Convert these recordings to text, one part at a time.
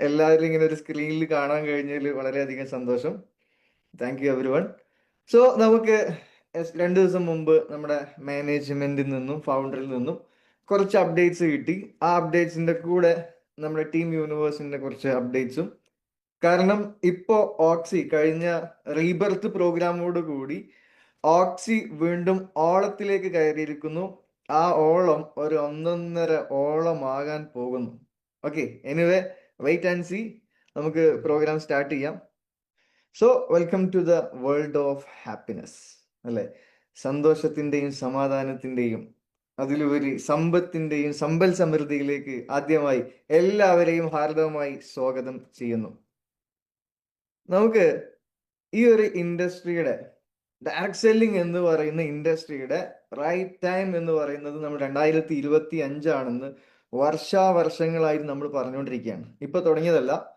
എല്ലാവരും ഇങ്ങനെ ഒരു സ്ക്രീനിൽ കാണാൻ കഴിഞ്ഞതിൽ വളരെയധികം സന്തോഷം. Thank you everyone so നമുക്ക് രണ്ടു ദിവസം മുമ്പ് നമ്മുടെ മാനേജ്മെന്റിൽ നിന്നും ഫൗണ്ടറിൽ നിന്നും കുറച്ച് അപ്ഡേറ്റ്സ് കിട്ടി. ആ അപ്ഡേറ്റ്സിന്റെ കൂടെ നമ്മുടെ ടീം യൂണിവേഴ്സിന്റെ കുറച്ച് അപ്ഡേറ്റ്സും കാരണം ഇപ്പോ ഓക്സി കഴിഞ്ഞ റീബർത്ത് പ്രോഗ്രാമോട് കൂടി ഓക്സി വീണ്ടും ഓളത്തിലേക്ക് കയറിയിരിക്കുന്നു. ആ ഓളം ഒരു ഒന്നൊന്നര ഓളമാകാൻ പോകുന്നു. Okay anyway wait and see നമുക്ക് പ്രോഗ്രാം സ്റ്റാർട്ട് ചെയ്യാം. So welcome to the world of happiness അല്ലെ? സന്തോഷത്തിന്റെയും സമാധാനത്തിന്റെയും അതിലുപരി സമ്പത്തിന്റെയും സമ്പൽ സമൃദ്ധിയിലേക്ക് ആദ്യമായി എല്ലാവരെയും ഹാർദവമായി സ്വാഗതം ചെയ്യുന്നു. നമുക്ക് ഈ ഒരു ഇൻഡസ്ട്രിയുടെ ഡയറക്ട് സെല്ലിംഗ് എന്ന് പറയുന്ന ഇൻഡസ്ട്രിയുടെ റൈറ്റ് ടൈം എന്ന് പറയുന്നത് നമ്മൾ രണ്ടായിരത്തി ഇരുപത്തി അഞ്ചാണെന്ന് വർഷാവർഷങ്ങളായി നമ്മൾ പറഞ്ഞുകൊണ്ടിരിക്കുകയാണ്. ഇപ്പൊ തുടങ്ങിയതല്ല.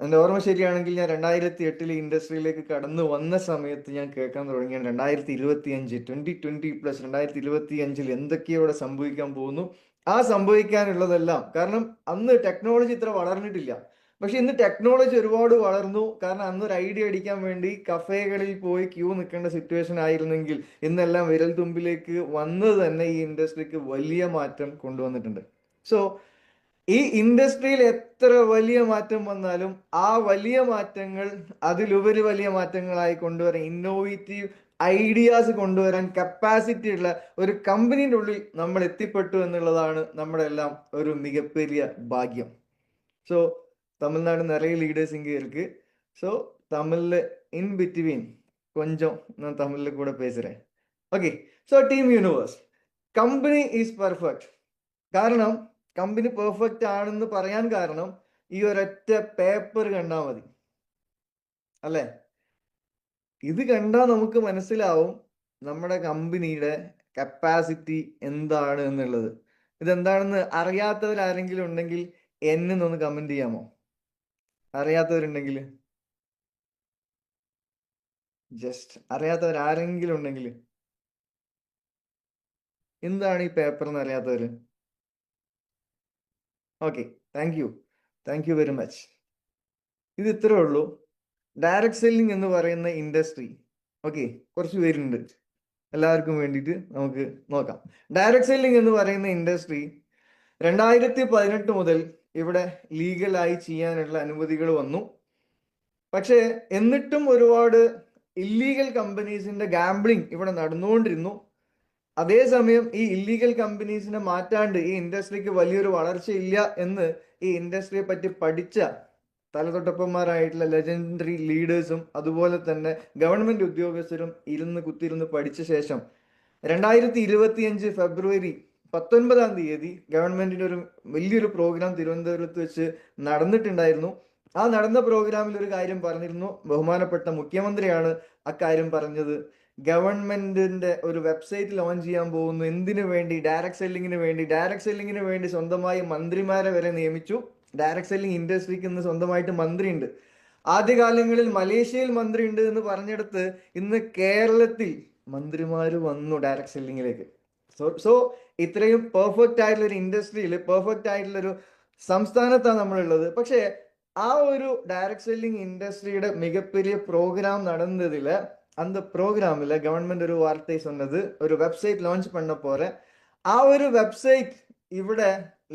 എന്റെ ഓർമ്മ ശരിയാണെങ്കിൽ ഞാൻ രണ്ടായിരത്തി എട്ടിൽ ഇൻഡസ്ട്രിയിലേക്ക് കടന്നു വന്ന സമയത്ത് ഞാൻ കേൾക്കാൻ തുടങ്ങിയാണ്. രണ്ടായിരത്തി ഇരുപത്തി അഞ്ച് ട്വന്റി ട്വന്റി പ്ലസ് രണ്ടായിരത്തി ഇരുപത്തി അഞ്ചിൽ എന്തൊക്കെയോ ഇവിടെ സംഭവിക്കാൻ പോകുന്നു. ആ സംഭവിക്കാനുള്ളതെല്ലാം കാരണം അന്ന് ടെക്നോളജി ഇത്ര വളർന്നിട്ടില്ല. പക്ഷെ ഇന്ന് ടെക്നോളജി ഒരുപാട് വളർന്നു. കാരണം അന്ന് ഒരു ഐഡിയ അടിക്കാൻ വേണ്ടി കഫേകളിൽ പോയി ക്യൂ നിൽക്കേണ്ട സിറ്റുവേഷൻ ആയിരുന്നെങ്കിൽ ഇന്നെല്ലാം വിരൽ തുമ്പിലേക്ക് വന്നത് തന്നെ ഈ ഇൻഡസ്ട്രിക്ക് വലിയ മാറ്റം കൊണ്ടുവന്നിട്ടുണ്ട്. സോ ഈ ഇൻഡസ്ട്രിയിൽ എത്ര വലിയ മാറ്റം വന്നാലും ആ വലിയ മാറ്റങ്ങൾ അതിലുപരി വലിയ മാറ്റങ്ങളായി കൊണ്ടുവരാൻ ഇന്നോവേറ്റീവ് ഐഡിയാസ് കൊണ്ടുവരാൻ കപ്പാസിറ്റി ഉള്ള ഒരു കമ്പനീൻ്റെ ഉള്ളിൽ നമ്മൾ എത്തിപ്പെട്ടു എന്നുള്ളതാണ് നമ്മുടെ എല്ലാം ഒരു മികപ്പെരിയ ഭാഗ്യം ஸோ தமிழ்நாடு நிறைய லீடர்ஸ் இங்கே இருக்கு ஸோ தமிழில் இன் பிட்வீன் கொஞ்சம் நான் தமிழில் கூட பேசுகிறேன் okay so Team Universe company is perfect കാരണം കമ്പനി പെർഫെക്റ്റ് ആണെന്ന് പറയാൻ കാരണം ഈ ഒരൊറ്റ പേപ്പർ കണ്ടാൽ മതി. അല്ലേ? ഇത് കണ്ടാൽ നമുക്ക് മനസ്സിലാവും നമ്മുടെ കമ്പനിയുടെ കപ്പാസിറ്റി എന്താണ് എന്നുള്ളത്. ഇതെന്താണെന്ന് അറിയാത്തവരാരെങ്കിലും ഉണ്ടെങ്കിൽ എന്നൊന്ന് കമന്റ് ചെയ്യാമോ? അറിയാത്തവരുണ്ടെങ്കിൽ? ജസ്റ്റ് അറിയാത്തവർ ആരെങ്കിലും ഉണ്ടെങ്കിൽ? എന്താണ് ഈ പേപ്പർ എന്ന് അറിയാത്തവര്? Okay thank you thank you very much ഇത് ഇത്രേ ഉള്ളൂ. ഡയറക്ട് സെല്ലിംഗ് എന്ന് പറയുന്ന ഇൻഡസ്ട്രി ഓക്കെ കുറച്ച് പേരുണ്ട്. എല്ലാവർക്കും വേണ്ടിയിട്ട് നമുക്ക് നോക്കാം. ഡയറക്ട് സെല്ലിംഗ് എന്ന് പറയുന്ന ഇൻഡസ്ട്രി രണ്ടായിരത്തി പതിനെട്ട് മുതൽ ഇവിടെ ലീഗലായി ചെയ്യാനുള്ള അനുമതികൾ വന്നു. പക്ഷേ എന്നിട്ടും ഒരുപാട് ഇല്ലീഗൽ കമ്പനീസിന്റെ ഗാംബ്ലിംഗ് ഇവിടെ നടന്നുകൊണ്ടിരുന്നു. അതേസമയം ഈ ഇല്ലീഗൽ കമ്പനീസിനെ മാറ്റാണ്ട് ഈ ഇൻഡസ്ട്രിക്ക് വലിയൊരു വളർച്ചയില്ല എന്ന് ഈ ഇൻഡസ്ട്രിയെ പറ്റി പഠിച്ച തലതൊട്ടപ്പന്മാരായിട്ടുള്ള ലെജൻഡറി ലീഡേഴ്സും അതുപോലെ തന്നെ ഗവൺമെന്റ് ഉദ്യോഗസ്ഥരും ഇരുന്ന് കുത്തിയിരുന്ന് പഠിച്ച ശേഷം രണ്ടായിരത്തി ഇരുപത്തിയഞ്ച് ഫെബ്രുവരി പത്തൊൻപതാം തീയതി ഗവൺമെന്റിന്റെ ഒരു വലിയൊരു പ്രോഗ്രാം തിരുവനന്തപുരത്ത് വെച്ച് നടന്നിട്ടുണ്ടായിരുന്നു. ആ നടന്ന പ്രോഗ്രാമിൽ ഒരു കാര്യം പറഞ്ഞിരുന്നു. ബഹുമാനപ്പെട്ട മുഖ്യമന്ത്രിയാണ് അക്കാര്യം പറഞ്ഞത്. ഗവൺമെന്റിന്റെ ഒരു വെബ്സൈറ്റ് ലോഞ്ച് ചെയ്യാൻ പോകുന്നു. എന്തിനു വേണ്ടി? ഡയറക്ട് സെല്ലിങ്ങിന് വേണ്ടി. ഡയറക്ട് സെല്ലിങ്ങിന് വേണ്ടി സ്വന്തമായി മന്ത്രിമാരെ വരെ നിയമിച്ചു. ഡയറക്ട് സെല്ലിംഗ് ഇൻഡസ്ട്രിക്ക് ഇന്ന് സ്വന്തമായിട്ട് മന്ത്രിയുണ്ട്. ആദ്യകാലങ്ങളിൽ മലേഷ്യയിൽ മന്ത്രി ഉണ്ട് എന്ന് പറഞ്ഞെടുത്ത് ഇന്ന് കേരളത്തിൽ മന്ത്രിമാർ വന്നു ഡയറക്ട് സെല്ലിങ്ങിലേക്ക് സോ സോ ഇത്രയും പെർഫെക്റ്റ് ആയിട്ടുള്ള ഒരു ഇൻഡസ്ട്രിയിൽ പെർഫെക്റ്റ് ആയിട്ടുള്ള ഒരു സംസ്ഥാനത്താണ് നമ്മളുള്ളത്. പക്ഷേ ആ ഒരു ഡയറക്ട് സെല്ലിംഗ് ഇൻഡസ്ട്രിയുടെ മികപ്പെരിയ പ്രോഗ്രാം നടന്നതിൽ அந்த ப்ரோக்ராமில் கவர்மெண்ட் ஒரு வார்த்தை சொன்னது ஒரு வெப்சைட் லான்ச் பண்ண போற ആ ഒരു വെബ്സൈറ്റ് ഇവിടെ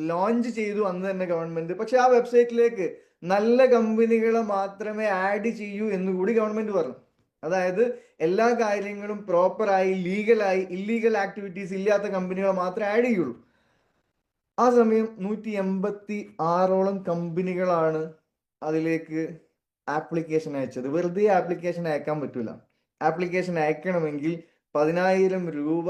ലോഞ്ച് ചെയ്തു അന്ന് തന്നെ ഗവൺമെന്റ് പക്ഷെ ആ വെബ്സൈറ്റിലേക്ക് നല്ല കമ്പനികളെ മാത്രമേ ആഡ് ചെയ്യൂ എന്ന് കൂടി ഗവൺമെന്റ് പറഞ്ഞു അതായത് എല്ലാ കാര്യങ്ങളും പ്രോപ്പറായി ലീഗലായി ഇല്ലീഗൽ ആക്ടിവിറ്റീസ് ഇല്ലാത്ത കമ്പനികളെ മാത്രമേ ആഡ് ചെയ്യുള്ളൂ ആ സമയം നൂറ്റി എൺപത്തി ആറോളം കമ്പനികളാണ് അതിലേക്ക് ആപ്ലിക്കേഷൻ അയച്ചത് വെറുതെ ആപ്ലിക്കേഷൻ അയക്കാൻ പറ്റൂല ആപ്ലിക്കേഷൻ അയക്കണമെങ്കിൽ പതിനായിരം രൂപ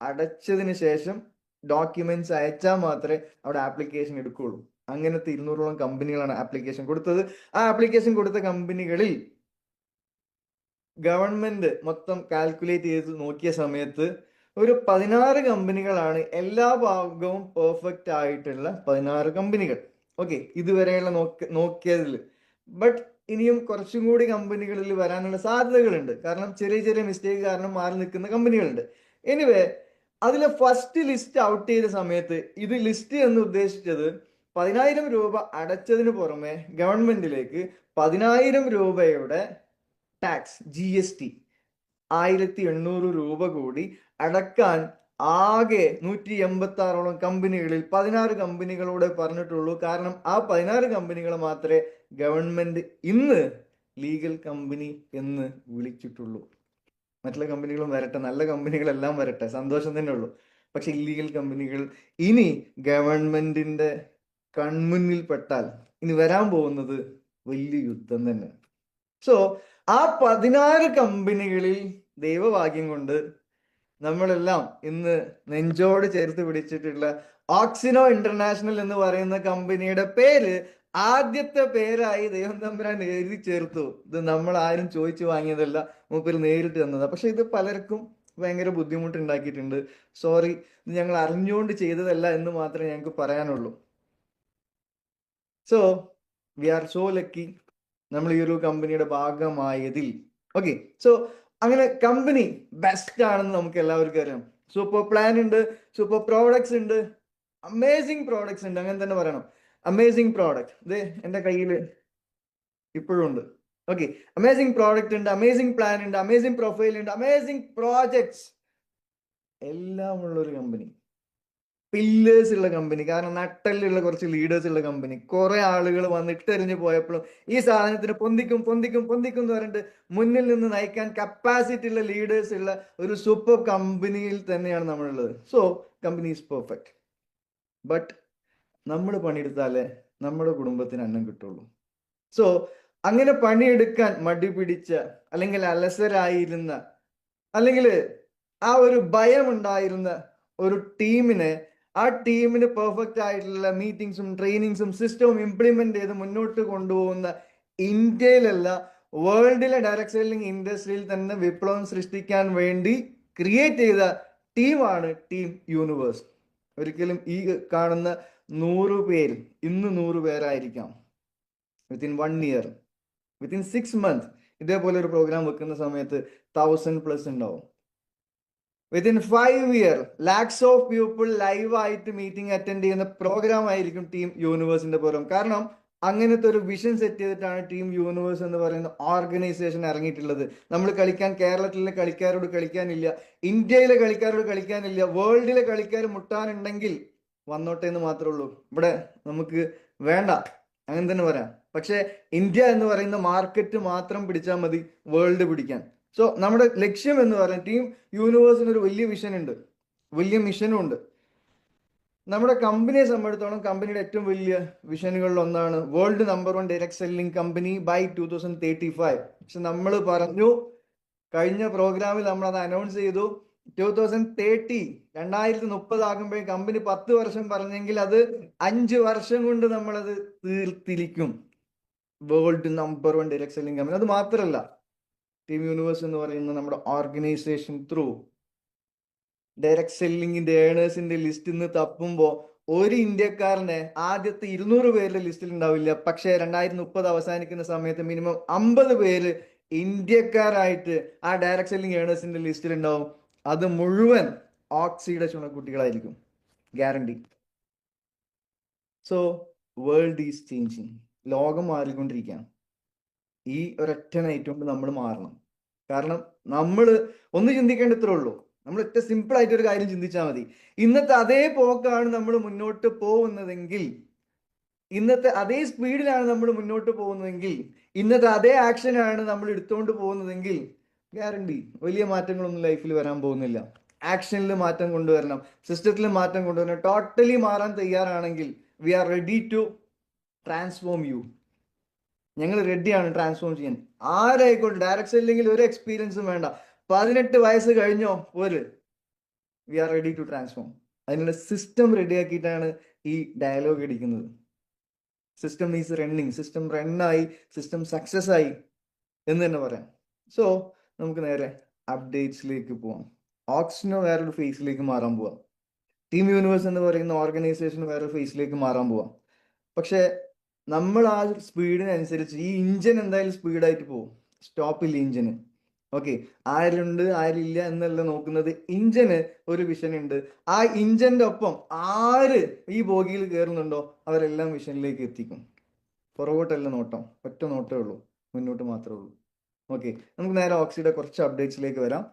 അടച്ചതിന് ശേഷം ഡോക്യുമെന്റ്സ് അയച്ചാൽ മാത്രമേ അവിടെ ആപ്ലിക്കേഷൻ എടുക്കുകയുള്ളൂ. അങ്ങനത്തെ ഇരുന്നൂറോളം കമ്പനികളാണ് ആപ്ലിക്കേഷൻ കൊടുത്തത്. ആ ആപ്ലിക്കേഷൻ കൊടുത്ത കമ്പനികളിൽ ഗവൺമെന്റ് മൊത്തം കാൽക്കുലേറ്റ് ചെയ്ത് നോക്കിയ സമയത്ത് ഒരു പതിനാറ് കമ്പനികളാണ് എല്ലാ ഭാഗവും പെർഫെക്റ്റ് ആയിട്ടുള്ള പതിനാറ് കമ്പനികൾ. ഓക്കെ ഇതുവരെയുള്ള നോക്ക നോക്കിയതിൽ. ബട്ട് ഇനിയും കുറച്ചും കൂടി കമ്പനികളിൽ വരാനുള്ള സാധ്യതകളുണ്ട്. കാരണം ചെറിയ ചെറിയ മിസ്റ്റേക്ക് കാരണം മാറി നിൽക്കുന്ന കമ്പനികളുണ്ട്. എനിവേ അതിലെ ഫസ്റ്റ് ലിസ്റ്റ് ഔട്ട് ചെയ്ത സമയത്ത് ഇത് ലിസ്റ്റ് എന്ന് ഉദ്ദേശിച്ചത് പതിനായിരം രൂപ അടച്ചതിന് പുറമെ ഗവൺമെന്റിലേക്ക് പതിനായിരം രൂപയുടെ ടാക്സ് ജി എസ് ടി ആയിരത്തി എണ്ണൂറ് രൂപ കൂടി അടക്കാൻ ആകെ നൂറ്റി എൺപത്തി ആറോളം കമ്പനികളിൽ പതിനാറ് കമ്പനികളോടെ പറഞ്ഞിട്ടുള്ളൂ. കാരണം ആ പതിനാറ് കമ്പനികൾ മാത്രമേ ഗവൺമെന്റ് ഇന്ന് ലീഗൽ കമ്പനി എന്ന് വിളിച്ചിട്ടുള്ളൂ. മറ്റുള്ള കമ്പനികളും വരട്ടെ നല്ല കമ്പനികളെല്ലാം വരട്ടെ സന്തോഷം തന്നെ ഉള്ളൂ. പക്ഷെ ഇല്ലീഗൽ കമ്പനികൾ ഇനി ഗവൺമെന്റിന്റെ കൺമുന്നിൽ പെട്ടാൽ ഇനി വരാൻ പോകുന്നത് വലിയ യുദ്ധം തന്നെ. സോ ആ പതിനാറ് കമ്പനികളിൽ ദൈവഭാഗ്യം കൊണ്ട് നമ്മളെല്ലാം ഇന്ന് നെഞ്ചോട് ചേർത്ത് പിടിച്ചിട്ടുള്ള ഓക്സിനോ ഇന്റർനാഷണൽ എന്ന് പറയുന്ന കമ്പനിയുടെ പേര് ആദ്യത്തെ പേരായി ദൈവം തമ്പുരാൻ എഴുതി ചേർത്തു. ഇത് നമ്മൾ ആരും ചോദിച്ചു വാങ്ങിയതല്ല മൂപ്പര് നേരിട്ട് തന്നതാ. പക്ഷെ ഇത് പലർക്കും ഭയങ്കര ബുദ്ധിമുട്ടുണ്ടാക്കിയിട്ടുണ്ട്. സോറി ഇത് ഞങ്ങൾ അറിഞ്ഞുകൊണ്ട് ചെയ്തതല്ല എന്ന് മാത്രമേ ഞങ്ങൾക്ക് പറയാനുള്ളൂ. So we are so lucky നമ്മൾ ഈ ഒരു കമ്പനിയുടെ ഭാഗമായതിൽ. ഓക്കെ സോ അങ്ങനെ കമ്പനി ബെസ്റ്റ് ആണെന്ന് നമുക്ക് എല്ലാവർക്കും അറിയാം. സൂപ്പർ പ്ലാൻ ഉണ്ട് സൂപ്പർ പ്രോഡക്ട്സ് ഉണ്ട് അമേസിങ് പ്രോഡക്ട്സ് ഉണ്ട്. അങ്ങനെ തന്നെ പറയണം. അമേസിങ് പ്രോഡക്റ്റ് ഇത് എന്റെ കയ്യിൽ ഇപ്പോഴും ഉണ്ട്. ഓക്കെ അമേസിങ് പ്രോഡക്റ്റ് ഉണ്ട് അമേസിങ് പ്ലാൻ ഉണ്ട് അമേസിങ് പ്രൊഫൈൽ ഉണ്ട് അമേസിങ് പ്രോജക്ട്സ് എല്ലാം ഉള്ള ഒരു കമ്പനി പില്ലേഴ്സ് ഉള്ള കമ്പനി കാരണം നട്ടലിലുള്ള കുറച്ച് ലീഡേഴ്സ് ഉള്ള കമ്പനി കുറെ ആളുകൾ വന്ന് ഇട്ടെറിഞ്ഞു പോയപ്പോഴും ഈ സാധനത്തിന് പൊന്തിക്കും പൊന്തിക്കും പൊന്തിക്കും എന്ന് പറഞ്ഞിട്ട് മുന്നിൽ നിന്ന് നയിക്കാൻ കപ്പാസിറ്റി ഉള്ള ലീഡേഴ്സ് ഉള്ള ഒരു സൂപ്പർ കമ്പനിയിൽ തന്നെയാണ് നമ്മളുള്ളത്. So company is perfect but നമ്മൾ പണിയെടുത്താലേ നമ്മുടെ കുടുംബത്തിന് അന്നം കിട്ടുള്ളൂ. സോ അങ്ങനെ പണിയെടുക്കാൻ മടി പിടിച്ച അല്ലെങ്കിൽ അലസരായിരുന്ന അല്ലെങ്കിൽ ആ ഒരു ഭയം ഉണ്ടായിരുന്ന ഒരു ടീമിനെ ആ ടീമിന് പെർഫെക്റ്റ് ആയിട്ടുള്ള മീറ്റിംഗ്സും ട്രെയിനിങ്സും സിസ്റ്റവും ഇംപ്ലിമെന്റ് ചെയ്ത് മുന്നോട്ട് കൊണ്ടുപോകുന്ന ഇന്ത്യയിലല്ല വേൾഡിലെ ഡയറക്ട് സെല്ലിംഗ് ഇൻഡസ്ട്രിയിൽ തന്നെ വിപ്ലവം സൃഷ്ടിക്കാൻ വേണ്ടി ക്രിയേറ്റ് ചെയ്ത ടീമാണ് ടീം യൂണിവേഴ്സ് ഒരിക്കലും ഈ കാണുന്ന നൂറ് പേര് ഇന്ന് നൂറ് പേരായിരിക്കാം. Within one year within six month ഇതേപോലെ ഒരു പ്രോഗ്രാം വെക്കുന്ന സമയത്ത് തൗസൻഡ് പ്ലസ് ഉണ്ടാവും. Within five year lakhs of people ലൈവായിട്ട് മീറ്റിംഗ് അറ്റൻഡ് ചെയ്യുന്ന പ്രോഗ്രാം ആയിരിക്കും ടീം യൂണിവേഴ്സിന്റെ പ്രോഗ്രാം കാരണം അങ്ങനത്തെ ഒരു വിഷൻ സെറ്റ് ചെയ്തിട്ടാണ് ടീം യൂണിവേഴ്സ് എന്ന് പറയുന്ന ഓർഗനൈസേഷൻ ഇറങ്ങിയിട്ടുള്ളത്. നമ്മൾ കളിക്കാൻ കേരളത്തിലെ കളിക്കാരോട് കളിക്കാനില്ല ഇന്ത്യയിലെ കളിക്കാരോട് കളിക്കാനില്ല വേൾഡിലെ കളിക്കാർ മുട്ടാനുണ്ടെങ്കിൽ വന്നോട്ടെ എന്ന് മാത്രമേ ഉള്ളൂ. ഇവിടെ നമുക്ക് വേണ്ട. അങ്ങനെ തന്നെ പറയാം. പക്ഷെ ഇന്ത്യ എന്ന് പറയുന്ന മാർക്കറ്റ് മാത്രം പിടിച്ചാൽ മതി വേൾഡ് പിടിക്കാൻ. സോ നമ്മുടെ ലക്ഷ്യം എന്ന് പറയുന്നത് ടീം യൂണിവേഴ്സിന് ഒരു വലിയ വിഷൻ ഉണ്ട്. വലിയ മിഷനും ഉണ്ട്. നമ്മുടെ കമ്പനിയെ സംബന്ധിച്ചിടത്തോളം കമ്പനിയുടെ ഏറ്റവും വലിയ വിഷനുകളിൽ ഒന്നാണ് world number one direct selling company by two thousand thirty five പക്ഷെ നമ്മൾ പറഞ്ഞു കഴിഞ്ഞ പ്രോഗ്രാമിൽ നമ്മൾ അത് അനൗൺസ് ചെയ്തു. ടൂ തൗസൻഡ് തേർട്ടി രണ്ടായിരത്തി മുപ്പത് ആകുമ്പോൾ കമ്പനി പത്ത് വർഷം പറഞ്ഞെങ്കിൽ അത് അഞ്ച് വർഷം കൊണ്ട് നമ്മളത് തീർത്തിരിക്കും. World number one deluxe selling company അത് മാത്രമല്ല ടീം യൂണിവേഴ്സ് എന്ന് പറയുന്ന നമ്മുടെ ഓർഗനൈസേഷൻ ത്രൂ ഡയറക്ട് സെല്ലിങ്ങിന്റെ ഏണേഴ്സിന്റെ ലിസ്റ്റിൽ നിന്ന് തപ്പുമ്പോൾ ഒരു ഇന്ത്യക്കാരനെ ആദ്യത്തെ ഇരുന്നൂറ് പേരുടെ ലിസ്റ്റിൽ ഉണ്ടാവില്ല. പക്ഷേ രണ്ടായിരത്തി മുപ്പത് അവസാനിക്കുന്ന സമയത്ത് മിനിമം അമ്പത് പേര് ഇന്ത്യക്കാരായിട്ട് ആ ഡയറക്ട് സെല്ലിംഗ് ഏണേഴ്സിന്റെ ലിസ്റ്റിൽ ഉണ്ടാവും. അത് മുഴുവൻ ഓക്സിയുടെ ചുണക്കുട്ടികളായിരിക്കും guarantee so world is changing ലോകം മാറിക്കൊണ്ടിരിക്കുകയാണ്. ഈ ഒരൊറ്റ നൈറ്റ് കൊണ്ട് നമ്മൾ മാറണം. കാരണം നമ്മൾ ഒന്ന് ചിന്തിക്കേണ്ട ഇത്രേ ഉള്ളൂ. നമ്മൾ ഒറ്റ സിമ്പിൾ ആയിട്ട് ഒരു കാര്യം ചിന്തിച്ചാൽ മതി. ഇന്നത്തെ അതേ പോക്കാണ് നമ്മൾ മുന്നോട്ട് പോകുന്നതെങ്കിൽ ഇന്നത്തെ അതേ സ്പീഡിലാണ് നമ്മൾ മുന്നോട്ട് പോകുന്നതെങ്കിൽ ഇന്നത്തെ അതേ ആക്ഷനാണ് നമ്മൾ എടുത്തുകൊണ്ട് പോകുന്നതെങ്കിൽ ഗ്യാരണ്ടി. വലിയ മാറ്റങ്ങളൊന്നും ലൈഫിൽ വരാൻ പോകുന്നില്ല. ആക്ഷനിൽ മാറ്റം കൊണ്ടുവരണം. സിസ്റ്റത്തിൽ മാറ്റം കൊണ്ടുവരണം. ടോട്ടലി മാറാൻ തയ്യാറാണെങ്കിൽ we are ready to transform you. ഞങ്ങൾ റെഡിയാണ് ട്രാൻസ്ഫോം ചെയ്യാൻ. ആരായിക്കോട്ടെ ഡയറക്ട് ഇല്ലെങ്കിൽ ഒരു എക്സ്പീരിയൻസും വേണ്ട. പതിനെട്ട് വയസ്സ് കഴിഞ്ഞോ? ഒരു. We are ready to transform. അതിനുള്ള സിസ്റ്റം റെഡിയാക്കിയിട്ടാണ് ഈ ഡയലോഗ് അടിക്കുന്നത് സിസ്റ്റം ഈസ് റണ്ണിങ്. സിസ്റ്റം റണ്ണായി സിസ്റ്റം സക്സസ് ആയി എന്ന് തന്നെ പറയാം. സോ നമുക്ക് നേരെ അപ്ഡേറ്റ്സിലേക്ക് പോവാം. ഓക്സിനോ വേറൊരു ഫേസിലേക്ക് മാറാൻ പോവാം. ടീം യൂണിവേഴ്സ് എന്ന് പറയുന്ന ഓർഗനൈസേഷൻ വേറൊരു ഫേസിലേക്ക് മാറാൻ പോവാം. പക്ഷെ നമ്മൾ ആ സ്പീഡിനനുസരിച്ച് ഈ ഇഞ്ചിൻ എന്തായാലും സ്പീഡായിട്ട് പോകും സ്റ്റോപ്പ് ഇല്ല ഇഞ്ചിന് ഓക്കെ ആരുണ്ട് ആരില്ല എന്നല്ല നോക്കുന്നത്. ഇഞ്ചന് ഒരു വിഷൻ ഉണ്ട്. ആ ഇഞ്ചന്റെ ഒപ്പം ആര് ഈ ബോഗിയിൽ കയറുന്നുണ്ടോ അവരെല്ലാം വിഷനിലേക്ക് എത്തിക്കും. പുറകോട്ടല്ല നോട്ടം. ഒറ്റ നോട്ടേ ഉള്ളൂ. മുന്നോട്ട് മാത്രമേ ഉള്ളൂ. ഓക്കെ നമുക്ക് നേരെ ഓക്സിയുടെ കുറച്ച് അപ്ഡേറ്റ്സിലേക്ക് വരാം.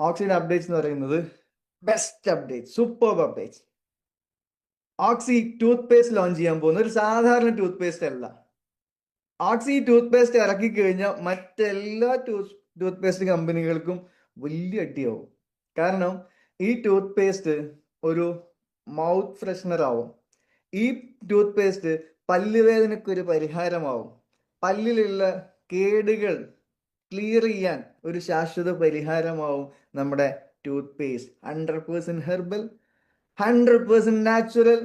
ഓക്സിയുടെ അപ്ഡേറ്റ്സ് എന്ന് പറയുന്നത് best update super update Oxy toothpaste launch ചെയ്യാൻ പോകുന്ന ഒരു സാധാരണ ടൂത്ത് പേസ്റ്റ് അല്ല. ഓക്സി ടൂത്ത് പേസ്റ്റ് ഇറക്കി കഴിഞ്ഞാൽ മറ്റെല്ലാ ടൂത്ത് ടൂത്ത് പേസ്റ്റ് കമ്പനികൾക്കും വലിയ അടിയാവും. കാരണം ഈ ടൂത്ത് പേസ്റ്റ് ഒരു മൗത്ത് ഫ്രഷ്നർ ആവും. ഈ ടൂത്ത് പേസ്റ്റ് പല്ലുവേദനക്കൊരു പരിഹാരമാവും. പല്ലിലുള്ള കേടുകൾ ക്ലിയർ ചെയ്യാൻ ഒരു ശാശ്വത പരിഹാരമാവും നമ്മുടെ toothpaste hundred percent herbal hundred percent natural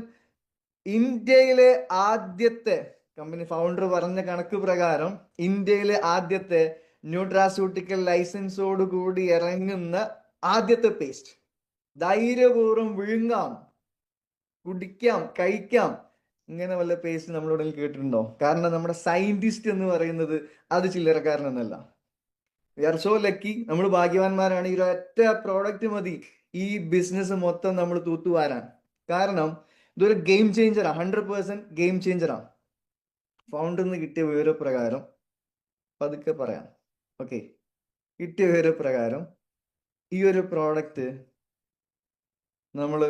ഇന്ത്യയിലെ ആദ്യത്തെ കമ്പനി ഫൗണ്ടർ പറഞ്ഞ കണക്ക് പ്രകാരം ഇന്ത്യയിലെ ആദ്യത്തെ ന്യൂട്രാസ്യൂട്ടിക്കൽ ലൈസൻസോട് കൂടി ഇറങ്ങുന്ന ആദ്യത്തെ പേസ്റ്റ് ധൈര്യപൂർവം വിഴുങ്ങാം കുടിക്കാം കഴിക്കാം. ഇങ്ങനെ വല്ല പേസ് നമ്മളോടെ കേട്ടിട്ടുണ്ടോ? കാരണം നമ്മുടെ സയന്റിസ്റ്റ് എന്ന് പറയുന്നത് അത് ചില്ലറക്കാരനെന്നല്ല. വി ആർ സോ ലക്കി നമ്മൾ ഭാഗ്യവാന്മാരാണ്. ഈ ഒറ്റ പ്രോഡക്റ്റ് മതി ഈ ബിസിനസ് മൊത്തം നമ്മൾ തൂത്തുവാരാൻ. കാരണം ഇതൊരു ഗെയിം ചേഞ്ചറാണ് ഹൺഡ്രഡ് പേഴ്സെന്റ് ഗെയിം ചേഞ്ചറാ ഫൗണ്ടിന്ന് കിട്ടിയ വിവരപ്രകാരം പതുക്കെ പറയാം. ഓക്കെ കിട്ടിയ വിവരപ്രകാരം ഈ ഒരു പ്രോഡക്റ്റ് നമ്മൾ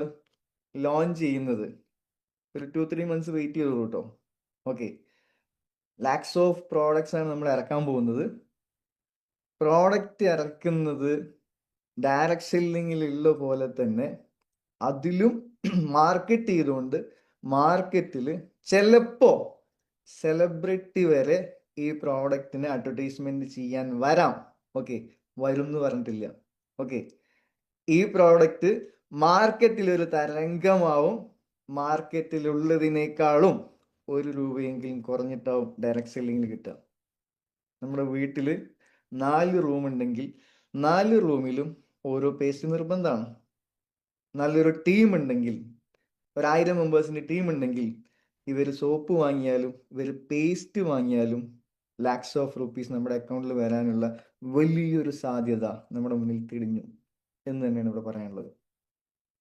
ലോഞ്ച് ചെയ്യുന്നത് ഒരു ടു ത്രീ മന്ത്സ് വെയിറ്റ് ചെയ്തോളൂ കേട്ടോ ഓക്കെ ലാക്സ് ഓഫ് പ്രോഡക്ട്സ് ആണ് നമ്മൾ ഇറക്കാൻ പോകുന്നത്. പ്രോഡക്റ്റ് ഇറക്കുന്നത് ഡയറക്ട് സെല്ലിങ്ങിലുള്ള പോലെ തന്നെ അതിലും മാർക്കറ്റ് ചെയ്തുകൊണ്ട് മാർക്കറ്റിൽ ചിലപ്പോൾ സെലിബ്രിറ്റി വരെ ഈ പ്രോഡക്റ്റിന് അഡ്വർടൈസ്മെന്റ് ചെയ്യാൻ വരാം. ഓക്കെ വരും എന്ന് പറഞ്ഞിട്ടില്ല. ഓക്കെ ഈ പ്രോഡക്റ്റ് മാർക്കറ്റിൽ ഒരു തരംഗമാവും. മാർക്കറ്റിലുള്ളതിനേക്കാളും ഒരു രൂപയെങ്കിലും കുറഞ്ഞിട്ടാവും ഡയറക്റ്റ് സെല്ലിങ്ങിൽ കിട്ടുക. നമ്മുടെ വീട്ടിൽ നാല് റൂം ഉണ്ടെങ്കിൽ നാല് റൂമിലും ഓരോ പേസ്റ്റ് നിർബന്ധമാണ്. നല്ലൊരു ടീം ഉണ്ടെങ്കിൽ ഒരായിരം മെമ്പേഴ്സിന്റെ ടീം ഉണ്ടെങ്കിൽ ഇവർ സോപ്പ് വാങ്ങിയാലും ഇവർ പേസ്റ്റ് വാങ്ങിയാലും ലാക്സ് ഓഫ് റുപ്പീസ് നമ്മുടെ അക്കൗണ്ടിൽ വരാനുള്ള വലിയൊരു സാധ്യത നമ്മുടെ മുന്നിൽ തിരിഞ്ഞു എന്ന് തന്നെയാണ് ഇവിടെ പറയാനുള്ളത്.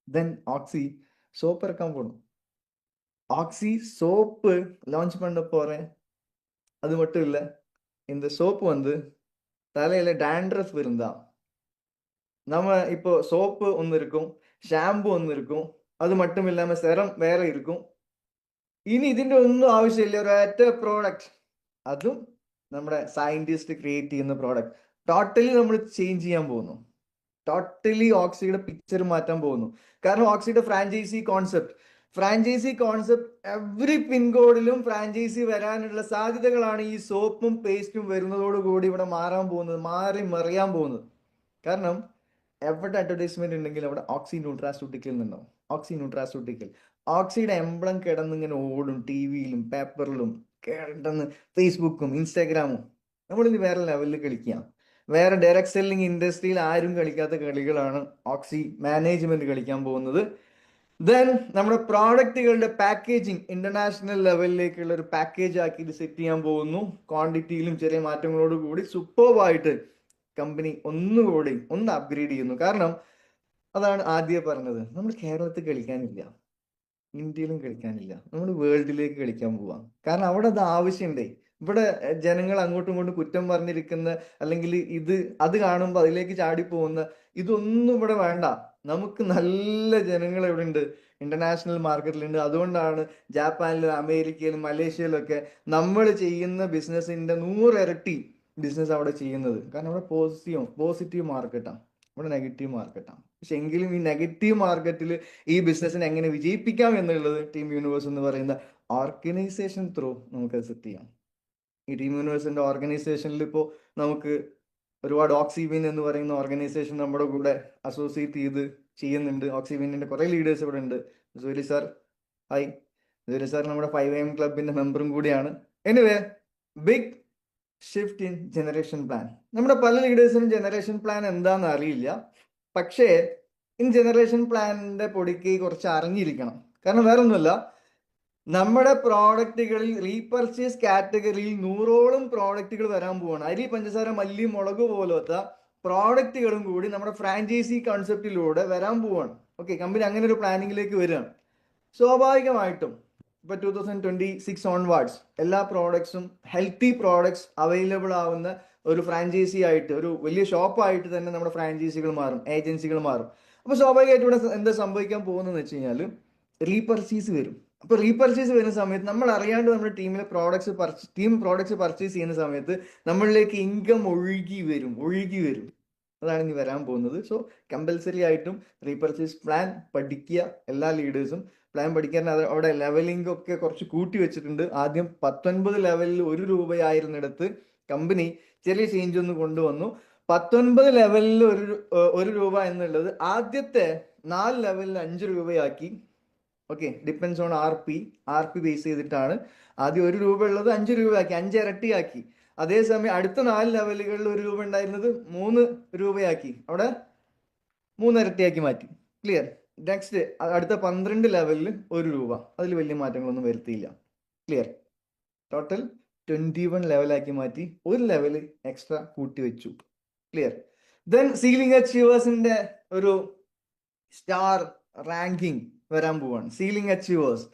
ദെൻ ഓക്സി സോപ്പ് ഇറക്കാൻ പോകണം ஆக்சி சோப்பு லான்ச் பண்ண போறேன் அது மட்டும் இல்லை இந்த சோப்பு வந்து தலையில டேண்ட்ரஃப் இருந்தா நம்ம இப்போ சோப்பு ஒன்று இருக்கும் ഷാമ്പു ഒന്നും ഇരിക്കും അത് മറ്റും ഇല്ലാമ സെറം വേറെ ഇരിക്കും ഇനി ഇതിന്റെ ഒന്നും ആവശ്യമില്ല ഒരു ഒറ്റ പ്രോഡക്റ്റ് അതും നമ്മുടെ സയന്റിസ്റ്റ് ക്രിയേറ്റ് ചെയ്യുന്ന പ്രോഡക്റ്റ് ടോട്ടലി നമ്മൾ ചേഞ്ച് ചെയ്യാൻ പോകുന്നു ടോട്ടലി ഓക്സിയുടെ പിക്ചർ മാറ്റാൻ പോകുന്നു. കാരണം ഓക്സിയുടെ franchise concept franchise concept every പിൻകോഡിലും franchise വരാനുള്ള സാധ്യതകളാണ് ഈ സോപ്പും പേസ്റ്റും വരുന്നതോടുകൂടി ഇവിടെ മാറാൻ പോകുന്നത് മാറി മറിയാൻ പോകുന്നത്. കാരണം എവിടെ അഡ്വർടൈസ്മെന്റ് ഉണ്ടെങ്കിൽ അവിടെ ഓക്സി ന്യൂട്രാസ്യൂട്ടിക്കൽ നിന്നോ ഓക്സി ന്യൂട്രാസ്യൂട്ടിക്കൽ ഓക്സിയുടെ എംബ്ലം കിടന്നിങ്ങനെ ഓടും ടി വിയിലും പേപ്പറിലും കിടന്ന് ഫേസ്ബുക്കും ഇൻസ്റ്റാഗ്രാമും നമ്മളിന്ന് വേറെ ലെവലിൽ കളിക്കാം. വേറെ ഡയറക്ട് സെല്ലിംഗ് ഇൻഡസ്ട്രിയിൽ ആരും കളിക്കാത്ത കളികളാണ് ഓക്സി മാനേജ്മെന്റ് കളിക്കാൻ പോകുന്നത്. ദെൻ നമ്മുടെ പ്രോഡക്റ്റുകളുടെ പാക്കേജിങ് ഇന്റർനാഷണൽ ലെവലിലേക്കുള്ള ഒരു പാക്കേജ് ആക്കി ഇത് സെറ്റ് ചെയ്യാൻ പോകുന്നു. ക്വാണ്ടിറ്റിയിലും ചെറിയ മാറ്റങ്ങളോട് കൂടി സൂപ്പർവായിട്ട് കമ്പനി ഒന്നുകൂടി ഒന്ന് അപ്ഗ്രേഡ് ചെയ്യുന്നു. കാരണം അതാണ് ആദ്യം പറഞ്ഞത്. നമ്മൾ കേരളത്തിൽ കളിക്കാനില്ല. ഇന്ത്യയിലും കളിക്കാനില്ല. നമ്മൾ വേൾഡിലേക്ക് കളിക്കാൻ പോവാം. കാരണം അവിടെ അത് ആവശ്യമുണ്ടേ ഇവിടെ ജനങ്ങൾ അങ്ങോട്ടും ഇങ്ങോട്ടും കുറ്റം പറഞ്ഞിരിക്കുന്ന അല്ലെങ്കിൽ ഇത് അത് കാണുമ്പോൾ അതിലേക്ക് ചാടി പോകുന്ന ഇതൊന്നും ഇവിടെ വേണ്ട. നമുക്ക് നല്ല ജനങ്ങൾ ഇവിടെ ഉണ്ട്. ഇന്റർനാഷണൽ മാർക്കറ്റിലുണ്ട് അതുകൊണ്ടാണ് ജാപ്പാനിലും അമേരിക്കയിലും മലേഷ്യയിലും ഒക്കെ നമ്മൾ ചെയ്യുന്ന ബിസിനസിന്റെ നൂറിരട്ടി ബിസിനസ് അവിടെ ചെയ്യുന്നത്. കാരണം അവിടെ പോസിറ്റീവ് പോസിറ്റീവ് മാർക്കറ്റാണ് ഇവിടെ നെഗറ്റീവ് മാർക്കറ്റാണ് പക്ഷെ എങ്കിലും ഈ നെഗറ്റീവ് മാർക്കറ്റിൽ ഈ ബിസിനസ്സിനെ എങ്ങനെ വിജയിപ്പിക്കാം എന്നുള്ളത് ടീം യൂണിവേഴ്സ് എന്ന് പറയുന്ന ഓർഗനൈസേഷൻ ത്രൂ നമുക്ക് സെറ്റ് ചെയ്യാം. ഈ ടീം യൂണിവേഴ്സിന്റെ ഓർഗനൈസേഷനിൽ ഇപ്പോൾ നമുക്ക് ഒരുപാട് ഓക്സിബിൻ എന്ന് പറയുന്ന ഓർഗനൈസേഷൻ നമ്മുടെ കൂടെ അസോസിയേറ്റ് ചെയ്ത് ചെയ്യുന്നുണ്ട്. ഓക്സിബിനിന്റെ കുറെ ലീഡേഴ്സ് ഇവിടെ ഉണ്ട്. Joly sir hi Joly sir നമ്മുടെ ഫൈവ് എം ക്ലബിന്റെ മെമ്പറും കൂടിയാണ്. Anyway big shift in generation plan നമ്മുടെ പല ലീഡേഴ്സിനും ജനറേഷൻ പ്ലാൻ എന്താണെന്ന് അറിയില്ല. പക്ഷേ ഇൻ ജനറേഷൻ പ്ലാനിന്റെ പൊടിക്ക് കുറച്ച് അറിഞ്ഞിരിക്കണം. കാരണം വേറെ ഒന്നുമല്ല നമ്മുടെ പ്രോഡക്റ്റുകളിൽ റീപർച്ചേസ് കാറ്റഗറിയിൽ നൂറോളം പ്രോഡക്റ്റുകൾ വരാൻ പോവാണ്. അരി പഞ്ചസാര മല്ലി മുളക് പോലത്തെ പ്രോഡക്റ്റുകളും കൂടി നമ്മുടെ ഫ്രാഞ്ചൈസി കൺസെപ്റ്റിലൂടെ വരാൻ പോവാണ്. ഓക്കെ കമ്പനി അങ്ങനെ ഒരു പ്ലാനിങ്ങിലേക്ക് വരികയാണ് സ്വാഭാവികമായിട്ടും ഇപ്പൊ two thousand twenty six onwards എല്ലാ പ്രോഡക്ട്സും ഹെൽത്തി പ്രോഡക്ട്സ് അവൈലബിൾ ആവുന്ന ഒരു ഫ്രാഞ്ചൈസി ആയിട്ട് ഒരു വലിയ ഷോപ്പായിട്ട് തന്നെ നമ്മുടെ ഫ്രാഞ്ചൈസികൾ മാറും ഏജൻസികൾ മാറും. അപ്പോൾ സ്വാഭാവികമായിട്ട് ഇവിടെ എന്താ സംഭവിക്കാൻ പോകുന്നതെന്ന് വെച്ച് കഴിഞ്ഞാൽ റീപർച്ചേസ് വരും. അപ്പൊ റീപർച്ചേസ് വരുന്ന സമയത്ത് നമ്മൾ അറിയാണ്ട് നമ്മുടെ ടീമിലെ പ്രോഡക്ട്സ് ടീം പ്രോഡക്ട്സ് പർച്ചേസ് ചെയ്യുന്ന സമയത്ത് നമ്മളിലേക്ക് ഇൻകം ഒഴുകി വരും ഒഴുകി വരും. അതാണ് ഇനി വരാൻ പോകുന്നത്. സോ കമ്പൽസറി ആയിട്ടും റീപർച്ചേസ് പ്ലാൻ പഠിക്കുക എല്ലാ ലീഡേഴ്സും പ്ലാൻ പഠിക്കാൻ അവിടെ ലെവലിംഗ് ഒക്കെ കുറച്ച് കൂട്ടി വെച്ചിട്ടുണ്ട്. ആദ്യം പത്തൊൻപത് ലെവലിൽ ഒരു രൂപയായിരുന്നിടത്ത് കമ്പനി ചെറിയ ചേഞ്ച് ഒന്ന് കൊണ്ടുവന്നു. പത്തൊൻപത് ലെവലിൽ ഒരു ഒരു രൂപ എന്നുള്ളത് ആദ്യത്തെ നാല് ലെവലിൽ അഞ്ച് രൂപയാക്കി okay depends on R P R P base ചെയ്തിട്ടാണ്. ആദ്യം ഒരു രൂപ ഉള്ളത് അഞ്ച് രൂപയാക്കി അഞ്ച് ഇരട്ടിയാക്കി. അതേസമയം അടുത്ത നാല് ലെവലുകളിൽ ഒരു രൂപ ഉണ്ടായിരുന്നത് മൂന്ന് രൂപയാക്കി. അവിടെ മൂന്ന് ഇരട്ടിയാക്കി മാറ്റി. ക്ലിയർ നെക്സ്റ്റ് അടുത്ത പന്ത്രണ്ട് ലെവലിൽ ഒരു രൂപ. അതിൽ വലിയ മാറ്റങ്ങളൊന്നും വരുത്തിയില്ല. ക്ലിയർ ടോട്ടൽ ട്വന്റി വൺ ലെവലാക്കി മാറ്റി ഒരു ലെവൽ എക്സ്ട്രാ കൂട്ടി വെച്ചു. ക്ലിയർ ദെൻ സീലിംഗ് അച്ചീവേഴ്സിന്റെ ഒരു സ്റ്റാർ റാങ്കിങ് വരാൻ പോവാണ്. Ceiling achievers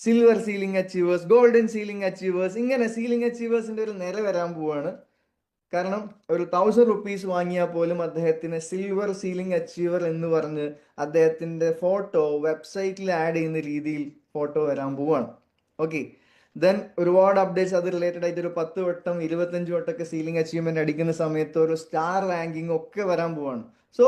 silver ceiling achievers golden ceiling achievers ഇങ്ങനെ സീലിംഗ് അച്ചീവേഴ്സിന്റെ ഒരു നില വരാൻ പോവാണ്. കാരണം ഒരു തൗസൻഡ് റുപ്പീസ് വാങ്ങിയാൽ പോലും അദ്ദേഹത്തിന് സിൽവർ സീലിംഗ് അച്ചീവർ എന്ന് പറഞ്ഞ് അദ്ദേഹത്തിന്റെ ഫോട്ടോ വെബ്സൈറ്റിൽ ആഡ് ചെയ്യുന്ന രീതിയിൽ ഫോട്ടോ വരാൻ പോവാണ്. ഓക്കെ ദെൻ ഒരുപാട് അപ്ഡേറ്റ്സ് അത് റിലേറ്റഡ് ആയിട്ട് ഒരു പത്ത് വട്ടം ഇരുപത്തഞ്ച് വട്ടമൊക്കെ സീലിംഗ് അച്ചീവ്മെന്റ് അടിക്കുന്ന സമയത്ത് ഒരു സ്റ്റാർ റാങ്കിങ് ഒക്കെ വരാൻ പോവാണ്. സോ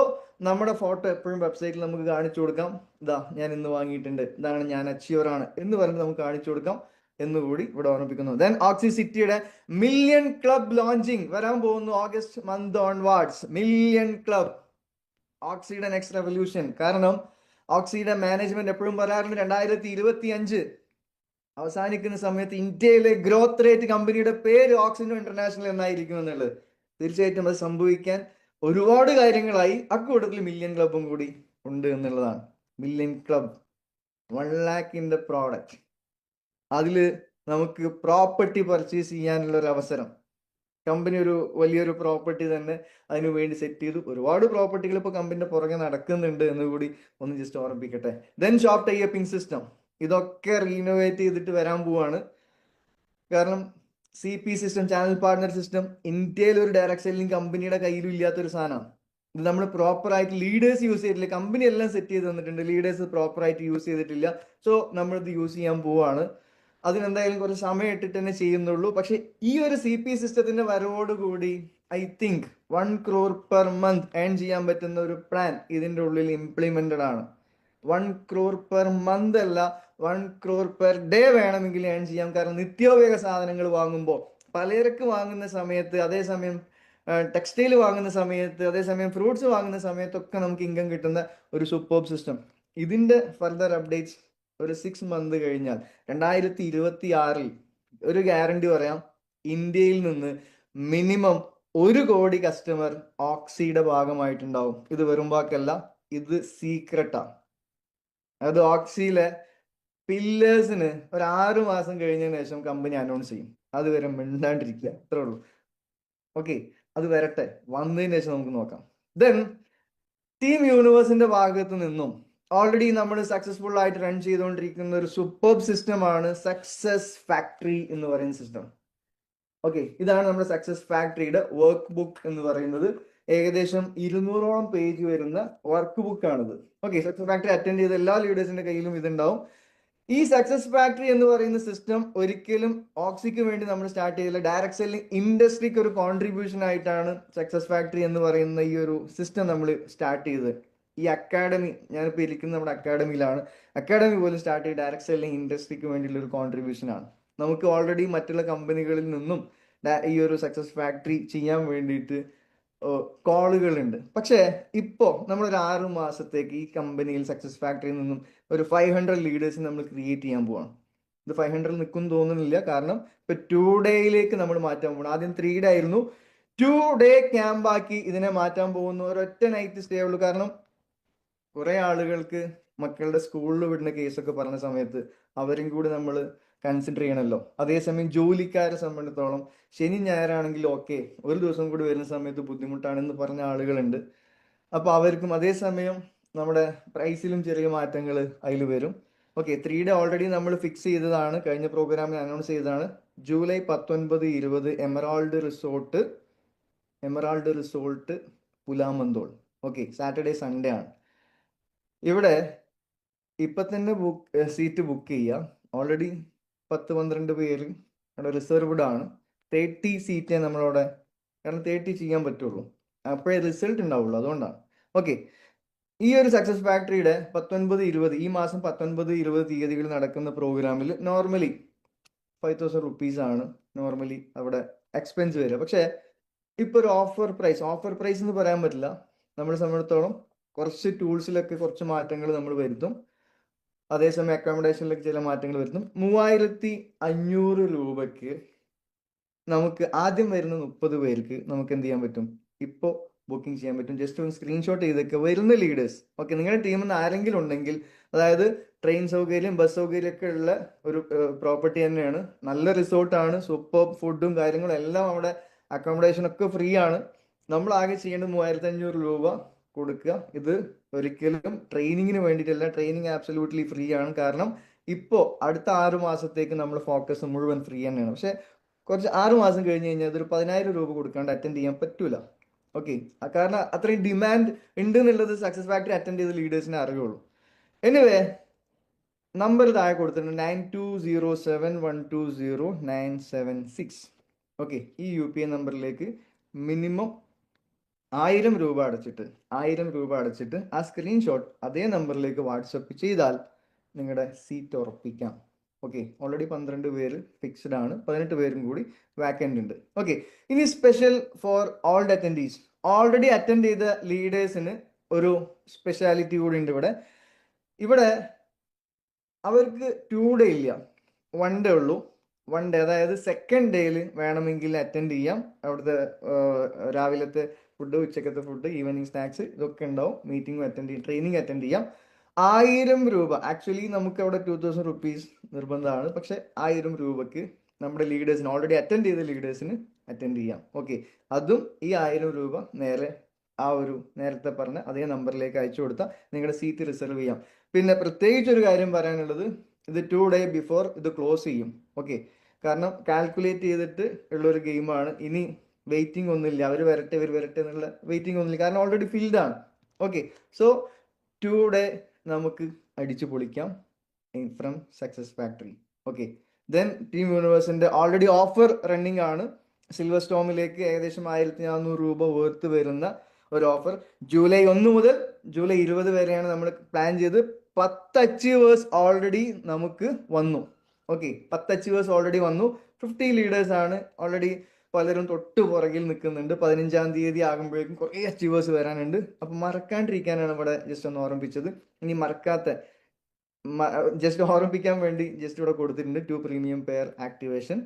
നമ്മുടെ ഫോട്ടോ എപ്പോഴും വെബ്സൈറ്റിൽ നമുക്ക് കാണിച്ചു കൊടുക്കാം. ഇതാ ഞാൻ ഇന്ന് വാങ്ങിയിട്ടുണ്ട്. ഇതാണ് ഞാൻ അച്ചീവർ ആണ് എന്ന് പറഞ്ഞ് നമുക്ക് കാണിച്ചു കൊടുക്കാം എന്നുകൂടി ഇവിടെ ഓർമ്മിപ്പിക്കുന്നു. ദെൻ ഓക്സി സിറ്റിയുടെ മില്യൺ ക്ലബ് ലോഞ്ചിങ് വരാൻ പോകുന്നു August month onwards million club ഓക്സിയുടെ next revolution കാരണം ഓക്സിയുടെ മാനേജ്മെന്റ് എപ്പോഴും പറയാറുണ്ട് രണ്ടായിരത്തി ഇരുപത്തി അഞ്ച് അവസാനിക്കുന്ന സമയത്ത് ഇന്ത്യയിലെ ഗ്രോത്ത് റേറ്റ് കമ്പനിയുടെ പേര് ഓക്സിജൻ ഇന്റർനാഷണൽ എന്നായിരിക്കും എന്നുള്ളത്. തീർച്ചയായിട്ടും അത് സംഭവിക്കാൻ ഒരുപാട് കാര്യങ്ങളായി അക്കൂട്ടത്തിൽ മില്യൺ ക്ലബും കൂടി ഉണ്ട് എന്നുള്ളതാണ്. Million club one lakh in the product അതിൽ നമുക്ക് പ്രോപ്പർട്ടി പർച്ചേസ് ചെയ്യാനുള്ള ഒരു അവസരം. കമ്പനി ഒരു വലിയൊരു പ്രോപ്പർട്ടി തന്നെ അതിനു വേണ്ടി സെറ്റ് ചെയ്തു. ഒരുപാട് പ്രോപ്പർട്ടികൾ ഇപ്പോൾ കമ്പനിയുടെ പുറകെ നടക്കുന്നുണ്ട് എന്ന് കൂടി ഒന്ന് ജസ്റ്റ് ഓർമ്മിപ്പിക്കട്ടെ. ദെൻ ഷോപ്പ് ടൈപ്പിംഗ് സിസ്റ്റം ഇതൊക്കെ റീനോവേറ്റ് ചെയ്തിട്ട് വരാൻ പോവാണ്. കാരണം C P system channel partner system ഇന്ത്യയിൽ ഒരു ഡയറക്ട് സെല്ലിംഗ് കമ്പനിയുടെ കയ്യിലും ഇല്ലാത്തൊരു സാധനമാണ്. ഇത് നമ്മൾ പ്രോപ്പർ ആയിട്ട് ലീഡേഴ്സ് യൂസ് ചെയ്തിട്ടില്ല. കമ്പനി എല്ലാം സെറ്റ് ചെയ്ത് തന്നിട്ടുണ്ട്. ലീഡേഴ്സ് പ്രോപ്പർ ആയിട്ട് യൂസ് ചെയ്തിട്ടില്ല. സോ നമ്മളിത് യൂസ് ചെയ്യാൻ പോവാണ്. അതിനെന്തായാലും കുറച്ച് സമയം ഇട്ടിട്ട് തന്നെ ചെയ്യുന്നുള്ളൂ. പക്ഷെ ഈ ഒരു സി പി സിസ്റ്റത്തിന്റെ വരവോടുകൂടി I think one crore per month earn ചെയ്യാൻ പറ്റുന്ന ഒരു പ്ലാൻ ഇതിന്റെ ഉള്ളിൽ ഇംപ്ലിമെന്റഡ് ആണ്. വൺ ക്രോർ പെർ മന്ത് അല്ല വൺ ക്രോർ പെർ ഡേ വേണമെങ്കിൽ ഏൺ ചെയ്യാം. കാരണം നിത്യോപയോഗ സാധനങ്ങൾ വാങ്ങുമ്പോൾ പലചരക്ക് വാങ്ങുന്ന സമയത്ത് അതേസമയം ടെക്സ്റ്റൈൽ വാങ്ങുന്ന സമയത്ത് അതേസമയം ഫ്രൂട്ട്സ് വാങ്ങുന്ന സമയത്തൊക്കെ നമുക്ക് ഇൻകം കിട്ടുന്ന ഒരു സൂപ്പർ സിസ്റ്റം ഇതിന്റെ ഫർദർ അപ്ഡേറ്റ്സ് ഒരു സിക്സ് മന്ത് കഴിഞ്ഞാൽ രണ്ടായിരത്തി ഇരുപത്തി ആറിൽ ഒരു ഗ്യാരണ്ടി പറയാം. ഇന്ത്യയിൽ നിന്ന് മിനിമം ഒരു കോടി കസ്റ്റമർ ഓക്സിയുടെ ഭാഗമായിട്ടുണ്ടാവും. ഇത് വെറും വാക്കല്ല ഇത് സീക്രട്ടാണ് അത് ഓക്സിയിലെ പില്ലേഴ്സിന് ഒരു ആറു മാസം കഴിഞ്ഞതിന് ശേഷം കമ്പനി അനൗൺസ് ചെയ്യും. അതുവരെ മിണ്ടാണ്ടിരിക്കുക. അത്രേ ഉള്ളൂ. ഓക്കെ അത് വരട്ടെ. വന്നതിന് ശേഷം നമുക്ക് നോക്കാം. ദെൻ ടീം യൂണിവേഴ്സിന്റെ ഭാഗത്ത് നിന്നും ഓൾറെഡി നമ്മൾ സക്സസ്ഫുൾ ആയിട്ട് റൺ ചെയ്തുകൊണ്ടിരിക്കുന്ന ഒരു സൂപ്പർബ് സിസ്റ്റമാണ് സക്സസ് ഫാക്ടറി എന്ന് പറയുന്ന സിസ്റ്റം ഓക്കെ ഇതാണ് നമ്മുടെ സക്സസ് ഫാക്ടറിയുടെ വർക്ക് ബുക്ക് എന്ന് പറയുന്നത്. ഏകദേശം ഇരുന്നൂറോളം പേജ് വരുന്ന വർക്ക് ബുക്ക് ആണിത്. ഓക്കെ സക്സസ് ഫാക്ടറി അറ്റൻഡ് ചെയ്ത എല്ലാ ലീഡേഴ്സിന്റെ കയ്യിലും ഇതുണ്ടാവും. ഈ സക്സസ് ഫാക്ടറി എന്ന് പറയുന്ന സിസ്റ്റം ഒരിക്കലും ഓക്സിക്ക് വേണ്ടി നമ്മൾ സ്റ്റാർട്ട് ചെയ്തില്ല. ഡയറക്ട് സെല്ലിംഗ് ഇൻഡസ്ട്രിക്ക് ഒരു കോൺട്രിബ്യൂഷൻ ആയിട്ടാണ് സക്സസ് ഫാക്ടറി എന്ന് പറയുന്ന ഈ ഒരു സിസ്റ്റം നമ്മൾ സ്റ്റാർട്ട് ചെയ്തത്. ഈ അക്കാഡമി ഞാനിപ്പോൾ ഇരിക്കുന്ന നമ്മുടെ അക്കാഡമിയിലാണ് അക്കാഡമി പോലും സ്റ്റാർട്ട് ചെയ്ത് ഡയറക്ട് സെല്ലിംഗ് ഇൻഡസ്ട്രിക്ക് വേണ്ടിയുള്ള ഒരു കോൺട്രിബ്യൂഷൻ ആണ്. നമുക്ക് ഓൾറെഡി മറ്റുള്ള കമ്പനികളിൽ നിന്നും ഈ ഒരു സക്സസ് ഫാക്ടറി ചെയ്യാൻ വേണ്ടിയിട്ട് കോളുകളുണ്ട് പക്ഷേ ഇപ്പോൾ നമ്മളൊരു ആറ് മാസത്തേക്ക് ഈ കമ്പനിയിൽ സക്സസ് ഫാക്ടറിയിൽ നിന്നും ഒരു ഫൈവ് ഹൺഡ്രഡ് ലീഡേഴ്സ് നമ്മൾ ക്രിയേറ്റ് ചെയ്യാൻ പോവാണ്. ഇത് ഫൈവ് ഹൺഡ്രഡ് നിൽക്കും തോന്നുന്നില്ല. കാരണം ഇപ്പൊ ടു ഡേയിലേക്ക് നമ്മൾ മാറ്റാൻ പോകണം ആദ്യം ത്രീ ഡേ ആയിരുന്നു. ടു ഡേ ക്യാമ്പ് ആക്കി ഇതിനെ മാറ്റാൻ പോകുന്നു ഒരൊറ്റ നൈറ്റ് സ്റ്റേ ഉള്ളൂ. കാരണം കുറെ ആളുകൾക്ക് മക്കളുടെ സ്കൂളിൽ വിടുന്ന കേസൊക്കെ പറഞ്ഞ സമയത്ത് അവരും കൂടി നമ്മൾ കൺസിഡർ ചെയ്യണമല്ലോ അതേസമയം ജോലിക്കാരെ സംബന്ധിച്ചിടത്തോളം ശനി ഞായറാണെങ്കിൽ ഓക്കെ ഒരു ദിവസം കൂടി വരുന്ന സമയത്ത് ബുദ്ധിമുട്ടാണെന്ന് പറഞ്ഞ ആളുകളുണ്ട്. അപ്പോൾ അവർക്കും അതേസമയം നമ്മുടെ പ്രൈസിലും ചെറിയ മാറ്റങ്ങൾ അതിൽ വരും. ഓക്കെ ത്രീ ഡേ ഓൾറെഡി നമ്മൾ ഫിക്സ് ചെയ്തതാണ്. കഴിഞ്ഞ പ്രോഗ്രാമിൽ അനൗൺസ് ചെയ്തതാണ്. ജൂലൈ പത്തൊൻപത് ഇരുപത് emerald resort emerald resort Pulamanthole. Okay Saturday Sunday ആണ്. ഇവിടെ ഇപ്പൊ തന്നെ ബുക്ക് സീറ്റ് ബുക്ക് ചെയ്യുക ഓൾറെഡി പത്ത് പന്ത്രണ്ട് പേര് അവിടെ റിസർവ്ഡ് ആണ്. തേർട്ടി സീറ്റേ നമ്മളവിടെ കാരണം തേർട്ടി ചെയ്യാൻ പറ്റുള്ളൂ. അപ്പോഴേ റിസൾട്ട് ഉണ്ടാവുള്ളൂ അതുകൊണ്ടാണ്. ഓക്കെ ഈ ഒരു സക്സസ് ഫാക്ടറിയുടെ പത്തൊൻപത് ഇരുപത് ഈ മാസം പത്തൊൻപത് ഇരുപത് തീയതികളിൽ നടക്കുന്ന പ്രോഗ്രാമിൽ നോർമലി ഫൈവ് തൗസൻഡ് റുപ്പീസ് ആണ് നോർമലി അവിടെ എക്സ്പെൻസ് വരിക. പക്ഷേ ഇപ്പൊ ഒരു ഓഫർ പ്രൈസ് ഓഫർ പ്രൈസ് എന്ന് പറയാൻ പറ്റില്ല. നമ്മളെ സംബന്ധിച്ചിടത്തോളം കുറച്ച് ടൂൾസിലൊക്കെ കുറച്ച് മാറ്റങ്ങൾ നമ്മൾ വരുത്തും. അതേസമയം അക്കോമഡേഷനിലൊക്കെ ചില മാറ്റങ്ങൾ വരുത്തും. മൂവായിരത്തി അഞ്ഞൂറ് രൂപയ്ക്ക് നമുക്ക് ആദ്യം വരുന്ന മുപ്പത് പേർക്ക് നമുക്ക് എന്ത് ചെയ്യാൻ പറ്റും? ഇപ്പോൾ ബുക്കിംഗ് ചെയ്യാൻ പറ്റും. ജസ്റ്റ് ഒന്ന് സ്ക്രീൻഷോട്ട് ചെയ്തൊക്കെ. വരുന്ന ലീഡേഴ്സ് ഓക്കെ നിങ്ങളുടെ ടീമിൽ നിന്ന് ആരെങ്കിലും ഉണ്ടെങ്കിൽ അതായത് ട്രെയിൻ സൗകര്യം ബസ് സൗകര്യം ഒക്കെ ഉള്ള ഒരു പ്രോപ്പർട്ടി തന്നെയാണ്. നല്ല റിസോർട്ടാണ് സൂപ്പർ ഫുഡും കാര്യങ്ങളും എല്ലാം അവിടെ അക്കോമഡേഷൻ ഒക്കെ ഫ്രീ ആണ്. നമ്മൾ ആകെ ചെയ്യേണ്ടത് മൂവായിരത്തി അഞ്ഞൂറ് രൂപ കൊടുക്കുക. ഇത് ഒരിക്കലും ട്രെയിനിങ്ങിന് വേണ്ടിയിട്ടല്ല. ട്രെയിനിങ് ആബ്സല്യൂട്ട്ലി ഫ്രീ ആണ്. കാരണം ഇപ്പോൾ അടുത്ത ആറ് മാസത്തേക്ക് നമ്മൾ ഫോക്കസ് മുഴുവൻ ഫ്രീ തന്നെയാണ്. പക്ഷേ കുറച്ച് ആറ് മാസം കഴിഞ്ഞ് കഴിഞ്ഞാൽ അതൊരു പതിനായിരം രൂപ കൊടുക്കാണ്ട് അറ്റൻഡ് ചെയ്യാൻ പറ്റൂല. ഓക്കെ കാരണം അത്രയും ഡിമാൻഡ് ഉണ്ട് എന്നുള്ളത് സക്സസ് ഫാക്ടറി അറ്റൻഡ് ചെയ്ത ലീഡേഴ്സിനെ അറിയുള്ളൂ. എനിവേ നമ്പർ താഴെ കൊടുത്തിട്ടുണ്ട് nine two zero seven one two zero nine seven six okay ഈ യു പി ഐ നമ്പറിലേക്ക് മിനിമം ആയിരം രൂപ അടച്ചിട്ട് ആയിരം രൂപ അടച്ചിട്ട് ആ സ്ക്രീൻഷോട്ട് അതേ നമ്പറിലേക്ക് വാട്സപ്പ് ചെയ്താൽ നിങ്ങളുടെ സീറ്റ് ഉറപ്പിക്കാം. ഓക്കെ ഓൾറെഡി പന്ത്രണ്ട് പേര് ഫിക്സ്ഡ് ആണ്. പതിനെട്ട് പേരും കൂടി വാക്കന്റ് ഉണ്ട്. ഓക്കെ ഇനി special for old attendees already attend ചെയ്ത ലീഡേഴ്സിന് ഒരു സ്പെഷ്യാലിറ്റി കൂടി ഉണ്ട് ഇവിടെ. ഇവിടെ അവർക്ക് ടു ഡേ ഇല്ല. വൺ ഡേ ഉള്ളൂ. വൺ ഡേ അതായത് സെക്കൻഡ് ഡേയിൽ വേണമെങ്കിൽ അറ്റൻഡ് ചെയ്യാം. അവിടുത്തെ രാവിലത്തെ ഫുഡ് ഉച്ചക്കത്തെ ഫുഡ് ഈവനിങ് സ്നാക്സ് ഇതൊക്കെ ഉണ്ടാവും. മീറ്റിംഗും അറ്റൻഡ് ചെയ്യാം ട്രെയിനിങ് അറ്റൻഡ് ചെയ്യാം. ആയിരം രൂപ. ആക്ച്വലി നമുക്ക് അവിടെ ടു തൗസൻഡ് റുപ്പീസ് നിർബന്ധമാണ്. പക്ഷെ ആയിരം രൂപക്ക് നമ്മുടെ ലീഡേഴ്സിന് ഓൾറെഡി അറ്റൻഡ് ചെയ്ത ലീഡേഴ്സിന് അറ്റൻഡ് ചെയ്യാം. ഓക്കെ അതും ഈ ആയിരം രൂപ നേരെ ആ ഒരു നേരത്തെ പറഞ്ഞ അതേ നമ്പറിലേക്ക് അയച്ചു കൊടുത്താൽ നിങ്ങളുടെ സീറ്റ് റിസർവ് ചെയ്യാം. പിന്നെ പ്രത്യേകിച്ച് ഒരു കാര്യം പറയാനുള്ളത് ഇത് ടു ഡേ ബിഫോർ ഇത് ക്ലോസ് ചെയ്യും. ഓക്കെ കാരണം കാൽക്കുലേറ്റ് ചെയ്തിട്ട് ഉള്ളൊരു ഗെയിമാണ് ഇനി വെയിറ്റിംഗ് ഒന്നുമില്ല. അവർ വരട്ടെ ഇവർ വരട്ടെ എന്നുള്ള വെയിറ്റിംഗ് ഒന്നുമില്ല. കാരണം ഓൾറെഡി ഫിൽഡ് ആണ്. ഓക്കെ സോ ടു ഡേ നമുക്ക് അടിച്ചു പൊളിക്കാം. From success factory okay then team യൂണിവേഴ്സിന്റെ already offer running ആണ്. സിൽവർ സ്റ്റോമിലേക്ക് ഏകദേശം ആയിരത്തി നാനൂറ് രൂപ വേർത്ത് വരുന്ന ഒരു ഓഫർ ജൂലൈ ഒന്ന് മുതൽ ജൂലൈ ഇരുപത് വരെയാണ് നമ്മൾ പ്ലാൻ ചെയ്ത് പത്ത് അച്ചീവേഴ്സ് ഓൾറെഡി നമുക്ക് വന്നു. ഓക്കെ പത്ത് അച്ചീവേഴ്സ് ഓൾറെഡി വന്നു. ഫിഫ്റ്റി ലീഡേഴ്സ് ആണ് ഓൾറെഡി പലരും തൊട്ട് പുറകിൽ നിൽക്കുന്നുണ്ട്. പതിനഞ്ചാം തീയതി ആകുമ്പോഴേക്കും കുറേ അച്ചീവേഴ്സ് വരാനുണ്ട്. അപ്പം മറക്കാണ്ടിരിക്കാനാണ് ഇവിടെ ജസ്റ്റ് ഒന്ന് ഓർമ്മിപ്പിച്ചത്. ഇനി മറക്കാത്ത ജസ്റ്റ് ഓർമ്മിപ്പിക്കാൻ വേണ്ടി ജസ്റ്റ് ഇവിടെ കൊടുത്തിട്ടുണ്ട്. ടു പ്രീമിയം പെയർ ആക്ടിവേഷൻ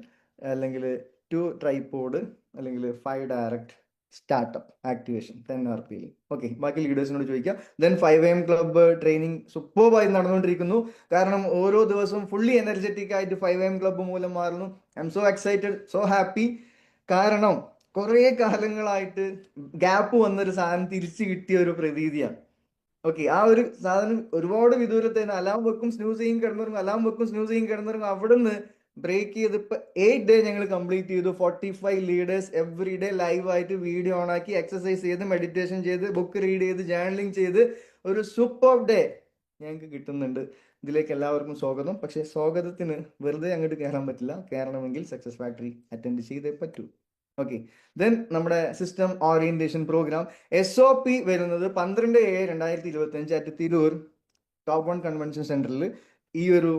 അല്ലെങ്കിൽ ടു ട്രൈപോഡ് അല്ലെങ്കിൽ five direct startup activation ten R പിയിൽ ഓക്കെ ബാക്കി ലീഡേഴ്സിനോട് ചോദിക്കാം. Then five M club training സൂപ്പർബായി നടന്നുകൊണ്ടിരിക്കുന്നു. കാരണം ഓരോ ദിവസവും ഫുള്ളി എനർജറ്റിക് ആയിട്ട് ഫൈവ് എം ക്ലബ്ബ് മൂലം മാറുന്നു. I'm so excited so happy കാരണം കുറേ കാലങ്ങളായിട്ട് ഗ്യാപ്പ് വന്നൊരു സാധനം തിരിച്ചു കിട്ടിയ ഒരു പ്രതീതിയാണ്. ഓക്കെ ആ ഒരു സാധനം ഒരുപാട് വിദൂരത്തേന് അലാം വെക്കും സ്നൂസ് ചെയ്യും കിടന്നിറങ്ങും. അലാം വെക്കും സ്നൂസ് ചെയ്യും കിടന്നിറങ്ങും. അവിടെ നിന്ന് ബ്രേക്ക് ചെയ്ത് ഇപ്പൊ എയ്റ്റ് ഡേ ഞങ്ങൾ കംപ്ലീറ്റ് ചെയ്തു. Forty five leaders every day live ആയിട്ട് വീഡിയോ ഓൺ ആക്കി എക്സസൈസ് ചെയ്ത് മെഡിറ്റേഷൻ ചെയ്ത് ബുക്ക് റീഡ് ചെയ്ത് ജേർണലിംഗ് ചെയ്ത് ഒരു സൂപ്പർ ഡേ ഞങ്ങൾക്ക് കിട്ടുന്നുണ്ട്. ഇതിലേക്ക് എല്ലാവർക്കും സ്വാഗതം. പക്ഷേ സ്വാഗതത്തിന് വെറുതെ അങ്ങോട്ട് കയറാൻ പറ്റില്ല. കയറണമെങ്കിൽ സക്സസ് ഫാക്ടറി അറ്റൻഡ് ചെയ്തേ പറ്റൂ. ഓക്കെ ദെൻ നമ്മുടെ system orientation program S O P വരുന്നത് പന്ത്രണ്ട് ഏഴ് രണ്ടായിരത്തി ഇരുപത്തി അഞ്ച് at Tirur top one convention സെന്ററിൽ ഈ ഒരു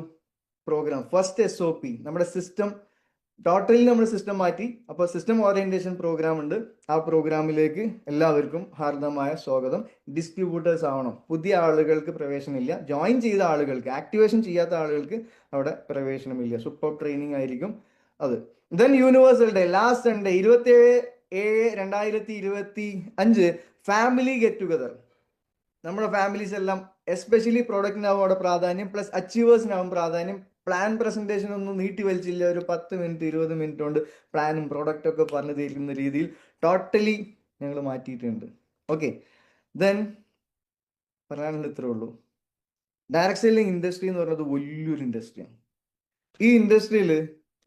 program first S O P നമ്മുടെ സിസ്റ്റം ടോട്ടലി നമ്മൾ സിസ്റ്റം മാറ്റി. അപ്പോൾ സിസ്റ്റം ഓറിയന്റേഷൻ പ്രോഗ്രാം ഉണ്ട്. ആ പ്രോഗ്രാമിലേക്ക് എല്ലാവർക്കും ഹാർദമായ സ്വാഗതം. ഡിസ്ട്രിബ്യൂട്ടേഴ്സ് ആവണം. പുതിയ ആളുകൾക്ക് പ്രവേശനമില്ല. ജോയിൻ ചെയ്ത ആളുകൾക്ക് ആക്ടിവേഷൻ ചെയ്യാത്ത ആളുകൾക്ക് അവിടെ പ്രവേശനമില്ല. സൂപ്പർ ട്രെയിനിങ് ആയിരിക്കും. അത്. Then universal day last Sunday ഇരുപത്തി ഏഴ് രണ്ടായിരത്തി ഇരുപത്തി അഞ്ച് ഫാമിലി ഗെറ്റ് ടുഗദർ നമ്മുടെ ഫാമിലീസ് എല്ലാം എസ്പെഷ്യലി പ്രോഡക്റ്റിനാവും അവിടെ പ്രാധാന്യം പ്ലസ് അച്ചീവേഴ്സിനാവും പ്രാധാന്യം പ്ലാൻ പ്രസന്റേഷൻ ഒന്നും നീട്ടി വലിച്ചില്ല. ഒരു പത്ത് മിനിറ്റ് ഇരുപത് മിനിറ്റ് കൊണ്ട് പ്ലാനും പ്രോഡക്റ്റും ഒക്കെ പറഞ്ഞു തീരുന്ന രീതിയിൽ ടോട്ടലി ഞങ്ങൾ മാറ്റിയിട്ടുണ്ട്. ഓക്കെ ദെൻ പറയാനുള്ള ഇത്രേ ഉള്ളൂ. ഡയറക്ട് സെല്ലിംഗ് ഇൻഡസ്ട്രി എന്ന് പറയുന്നത് വലിയൊരു ഇൻഡസ്ട്രിയാണ് ഈ ഇൻഡസ്ട്രിയിൽ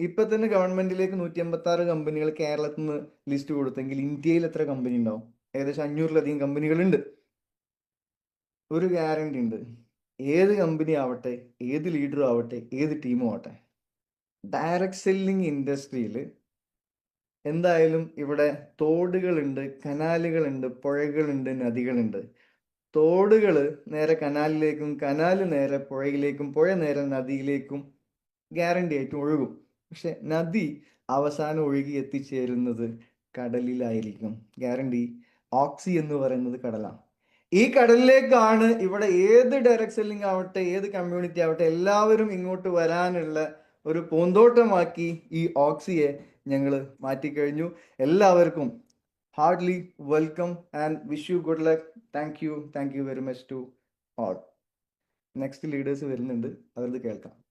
ഇപ്പൊ തന്നെ ഗവൺമെന്റിലേക്ക് നൂറ്റി അമ്പത്തി ആറ് കമ്പനികൾ കേരളത്തിൽ നിന്ന് ലിസ്റ്റ് കൊടുത്തെങ്കിൽ ഇന്ത്യയിൽ എത്ര കമ്പനി ഉണ്ടാവും? ഏകദേശം അഞ്ഞൂറിലധികം കമ്പനികളുണ്ട്. ഒരു ഗ്യാരണ്ടി ഉണ്ട്. ഏത് കമ്പനി ആവട്ടെ ഏത് ലീഡറും ആവട്ടെ ഏത് ടീമും ആവട്ടെ ഡയറക്ട് സെല്ലിംഗ് ഇൻഡസ്ട്രിയിൽ എന്തായാലും ഇവിടെ തോടുകളുണ്ട് കനാലുകളുണ്ട് പുഴകളുണ്ട് നദികളുണ്ട്. തോടുകൾ നേരെ കനാലിലേക്കും കനാല് നേരെ പുഴയിലേക്കും പുഴ നേരെ നദിയിലേക്കും ഗ്യാരണ്ടി ആയിട്ട് ഒഴുകും. പക്ഷെ നദി അവസാനം ഒഴുകി എത്തിച്ചേരുന്നത് കടലിലായിരിക്കും. ഗ്യാരണ്ടി ഓക്സി എന്ന് പറയുന്നത് കടലാണ്. ഈ കടലിലേക്കാണ് ഇവിടെ ഏത് ഡയറക്ട് സെല്ലിംഗ് ആവട്ടെ ഏത് കമ്മ്യൂണിറ്റി ആവട്ടെ എല്ലാവരും ഇങ്ങോട്ട് വരാനുള്ള ഒരു പൂന്തോട്ടമാക്കി ഈ ഓക്സിയെ ഞങ്ങൾ മാറ്റിക്കഴിഞ്ഞു. എല്ലാവർക്കും hardly welcome and wish you good luck. Thank you. Thank you very much to all. Next leaders വരുന്നുണ്ട്. അവരത് കേൾക്കാം.